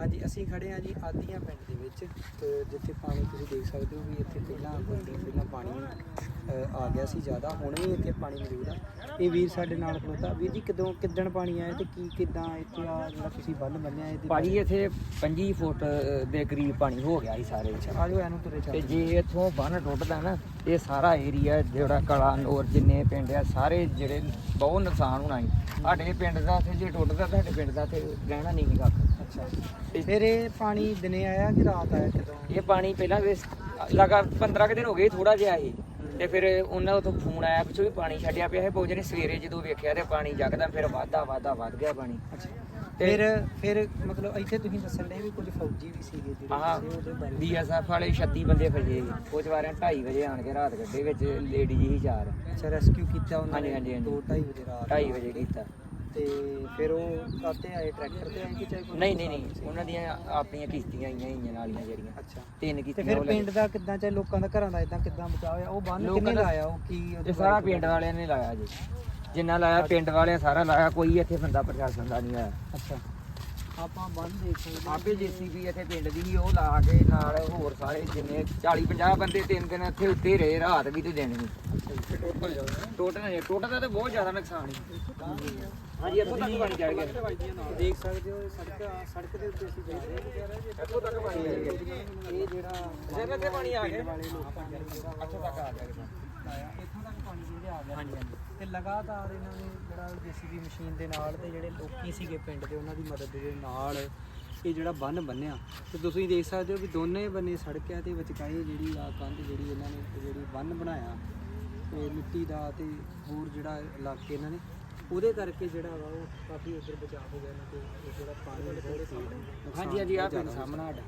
ਹਾਂਜੀ ਅਸੀਂ ਖੜੇ ਹਾਂ ਜੀ ਆਦੀਆਂ ਪਿੰਡ ਦੇ ਵਿੱਚ ਤੇ ਜਿੱਥੇ ਪਾਣੀ ਤੁਸੀਂ ਦੇਖ ਸਕਦੇ ਹੋ ਵੀ ਇੱਥੇ ਪਹਿਲਾਂ ਬੰਦੀ ਪਹਿਲਾਂ ਪਾਣੀ ਆ ਗਿਆ ਸੀ ਜ਼ਿਆਦਾ ਹੁਣ ਵੀ ਇੱਥੇ ਪਾਣੀ ਮੌਜੂਦ ਆ। ਇਹ ਵੀਰ ਸਾਡੇ ਨਾਲ ਖਲੋਤਾ। ਵੀਰ ਜੀ ਕਦੋਂ ਕਿੱਦਣ ਪਾਣੀ ਆਇਆ ਤੇ ਕੀ ਕਿਦਾਂ ਇੱਥੇ ਆ ਜਿਹੜਾ ਤੁਸੀਂ ਬੰਨ ਬੰਨਿਆ ਇਹਦੇ ਭਾਜੀ ਇੱਥੇ 25 ਫੁੱਟ ਦੇ ਕਰੀਬ ਪਾਣੀ ਹੋ ਗਿਆ ਸੀ ਸਾਰੇ ਵਿੱਚ। ਆ ਇਹਨੂੰ ਤੁਰੇ ਤੇ ਚੱਲ ਜੇ ਇੱਥੋਂ ਬੰਨ ਟੁੱਟਦਾ ਨਾ ਇਹ ਸਾਰਾ ਏਰੀਆ ਜਿਹੜਾ ਕਲਾ ਨੌਰ ਜਿੰਨੇ ਪਿੰਡ ਆ ਸਾਰੇ ਜਿਹੜੇ ਬਹੁਤ ਨੁਕਸਾਨ ਹੋਣਾ ਸੀ। ਸਾਡੇ ਪਿੰਡ ਦਾ ਤੇ ਜੇ ਟੁੱਟਦਾ ਤੁਹਾਡੇ ਪਿੰਡ ਦਾ ਤੇ ਰਹਿਣਾ ਨਹੀਂ ਸੀਗਾ ਅੱਛਾ। ਫਿਰ ਇਹ ਪਾਣੀ ਦਿਨੇ ਆਇਆ ਕਿ ਰਾਤ ਆਇਆ ਕਦੋਂ? ਇਹ ਪਾਣੀ ਪਹਿਲਾਂ ਦੇ ਲਗਾ 15 ਕੁ ਦਿਨ ਹੋ ਗਏ ਥੋੜਾ ਜਿਹਾ ਹੀ ਤੇ ਫਿਰ ਉਹਨਾਂ ਉਥੋਂ ਫੋਨ ਆਇਆ ਪਿੱਛੋਂ ਵੀ ਪਾਣੀ ਛੱਡਿਆ ਪਿਆ ਹੈ ਪੌਜੇ ਨੇ ਸਵੇਰੇ ਜਦੋਂ ਵੇਖਿਆ ਤੇ ਪਾਣੀ ਜਗਦਾ ਫਿਰ ਵਾਧਾ ਵਾਧਾ ਵੱਧ ਗਿਆ ਪਾਣੀ। ਫਿਰ ਫਿਰ ਮਤਲਬ ਇੱਥੇ ਤੁਸੀਂ ਦੱਸਣ ਦੇ ਵੀ ਕੁਝ ਫੌਜੀ ਵੀ ਸੀਗੇ ਜਿਹੜੇ? ਬਾਰੇ ਬੀਐਸਐਫ ਵਾਲੇ 36 ਬੰਦੇ ਫਜੇ ਕੁਝ ਵਾਰਿਆਂ 2:30 ਵਜੇ ਆਣ ਕੇ ਰਾਤ ਗੱਡੇ ਵਿੱਚ ਲੇਡੀ ਜੀ ਚਾਰ। ਅੱਛਾ ਰੈਸਕਿਊ ਕੀਤਾ ਉਹਨਾਂ ਹਾਂਜੀ। 2:30 ਵਜੇ ਰਾਤ 2:30 ਵਜੇ ਕੀਤਾ। ਤੇ ਫਿਰ ਉਹ ਕਾਤੇ ਆਏ? ਟਰੈਕਟਰ ਤੇ ਆਏ ਕਿ ਚਾਹੇ ਕੋਈ ਨਹੀਂ ਨਹੀਂ ਨਹੀਂ। ਉਹਨਾਂ ਦੀਆਂ ਆਪਣੀਆਂ ਕਿਸ਼ਤੀਆਂ ਆਈਆਂ ਹੋਈਆਂ ਨਾਲੀਆਂ ਜਿਹੜੀਆਂ। ਅੱਛਾ। ਤਿੰਨ ਤੇ ਕਿਸ਼ਤੀਆਂ ਫਿਰ ਉਹ ਲੈ ਪਿੰਡ ਦਾ ਕਿੱਦਾਂ ਚਾਹੇ ਲੋਕਾਂ ਦਾ ਘਰਾਂ ਦਾ ਇਦਾਂ ਕਿੱਦਾਂ ਬਚਾਅ ਹੋਇਆ? ਉਹ ਬੰਨ ਲੋਕਾਂ ਕਿੰਨੇ ਦਾ- ਲਾਇਆ? ਉਹ ਕੀ ਉਹਦੇ ਇਹ ਸਾਰਾ ਬਾਰੇ ਪਿੰਡ ਵਾਲਿਆਂ ਨੇ ਲਾਇਆ ਜੀ। ਜਿੰਨਾ ਲਾਇਆ ਪਿੰਡ ਵਾਲਿਆਂ ਸਾਰਾ ਲਾਇਆ। ਕੋਈ ਇੱਥੇ ਬੰਦਾ ਪ੍ਰਸ਼ਾਸਨ ਦਾ ਨਹੀਂ ਆਇਆ। ਅੱਛਾ। ਆਪਾਂ ਬੰਨ ਦੇਖ ਸਕਦੇ। ਆਪੇ ਜੀਸੀਬੀ ਇੱਥੇ ਪਿੰਡ ਦੀ ਸੀ, ਉਹ ਲਾ ਕੇ ਨਾਲ ਹੋਰ ਸਾਰੇ ਜਿੰਨੇ 40 50 ਬੰਦੇ ਤਿੰਨ ਦਿਨ ਇੱਥੇ ਉੱਤੇ ਰਹੇ ਰਾਤ ਵੀ ਤੇ ਦਿਨ ਵੀ। ਟੋਟਲ ਨਹੀਂ ਟੋਟਲ ਦਾ ਤਾਂ ਬਹੁਤ ਜ਼ਿਆਦਾ ਨੁਕਸਾਨ ਹੈ ਹਾਂਜੀ ਇੱਥੋਂ ਤੱਕ ਪਾਣੀ ਚੜ ਗਿਆ ਦੇਖ ਸਕਦੇ ਹੋ ਸੜਕ ਸੜਕ ਦੇ ਉੱਤੇ ਅਸੀਂ ਜਾ ਰਹੇ ਹਾਂ। ਇੱਥੋਂ ਤੱਕ ਪਾਣੀ ਚੜ ਗਿਆ ਇਹ ਜਿਹੜਾ ਤੇ ਪਾਣੀ ਆ ਗਿਆ। ਇੱਥੋਂ ਤੱਕ ਆ ਗਿਆ ਲਾਇਆ ਇੱਥੋਂ ਤੱਕ ਪਾਣੀ ਜਿਹੜੇ ਆ ਗਿਆ। ਹਾਂਜੀ ਤੇ ਲਗਾਤਾਰ ਇਹਨਾਂ ਨੇ ਜਿਹੜਾ ਜੀਸੀਬੀ ਮਸ਼ੀਨ ਦੇ ਨਾਲ ਤੇ ਜਿਹੜੇ ਲੋਕੀ ਸੀਗੇ ਪਿੰਡ ਦੇ ਉਹਨਾਂ ਦੀ ਮਦਦ ਦੇ ਨਾਲ ਇਹ ਜਿਹੜਾ ਬੰਨ ਬੰਨਿਆ। ਤੇ ਤੁਸੀਂ ਦੇਖ ਸਕਦੇ ਹੋ ਵੀ ਦੋਨੇ ਬੰਨੇ ਸੜਕ ਹੈ ਤੇ ਵਿਚਕਾਏ ਜਿਹੜੀ ਆ ਕੰਧ ਜਿਹੜੀ ਇਹਨਾਂ ਨੇ ਜਿਹੜੀ ਬੰਨ ਬਣਾਇਆ ਤੇ ਮਿੱਟੀ ਦਾ ਤੇ ਹੋਰ ਜਿਹੜਾ ਇਲਾਕੇ ਇਹਨਾਂ ਨੇ ਉਹਦੇ ਕਰਕੇ ਜਿਹੜਾ ਵਾ ਉਹ ਕਾਫੀ ਉੱਧਰ ਬਚਾਅ ਹੋ ਗਿਆ ਇਹਨਾਂ ਤੇ ਜਿਹੜਾ ਪਾਣੀ ਤੇਜ਼ ਹਾਂਜੀ ਹਾਂਜੀ ਆ ਪਿੰਡ ਸਾਹਮਣਾ ਸਾਡਾ।